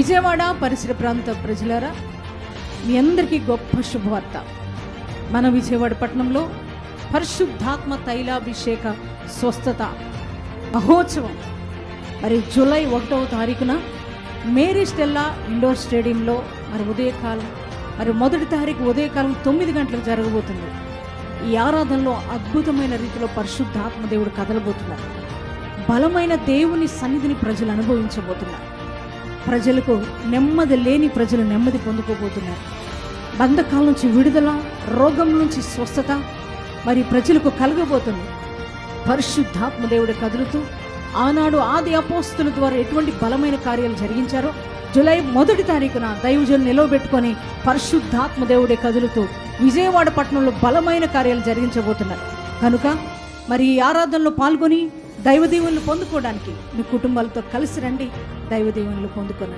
విజయవాడ పరిసర ప్రాంత ప్రజలారా మీ అందరికీ గొప్ప శుభవార్త. మన విజయవాడ పట్టణంలో పరిశుద్ధాత్మ తైలాభిషేక స్వస్థత మహోత్సవం. మరి జూలై ఒకటవ తారీఖున మేరీ స్టెల్లా ఇండోర్ స్టేడియంలో మరి ఉదయకాలం మరి మొదటి తారీఖు ఉదయకాలం తొమ్మిది గంటలకు జరగబోతుంది. ఈ ఆరాధనలో అద్భుతమైన రీతిలో పరిశుద్ధాత్మ దేవుడు కదలబోతున్నారు. బలమైన దేవుని సన్నిధిని ప్రజలు అనుభవించబోతున్నారు. ప్రజలకు నెమ్మది లేని ప్రజలు నెమ్మది పొందుకోబోతున్నారు. బంధకాల నుంచి విడుదల రోగం నుంచి స్వస్థత మరి ప్రజలకు కలగబోతుంది పరిశుద్ధాత్మ దేవుడు కదులుతూ ఆనాడు ఆది అపోస్తుల ద్వారా ఎటువంటి బలమైన కార్యాలు జరిగించారో జూలై మొదటి తారీఖున దైవజన్ నిలవబెట్టుకొని పరిశుద్ధాత్మ దేవుడే కదులుతూ విజయవాడ పట్టణంలో బలమైన కార్యాలు జరిగించబోతున్నారు. కనుక మరి ఈ ఆరాధనలో పాల్గొని దైవ పొందుకోవడానికి మీ కుటుంబాలతో కలిసి రండి. దైవ దీవెనలు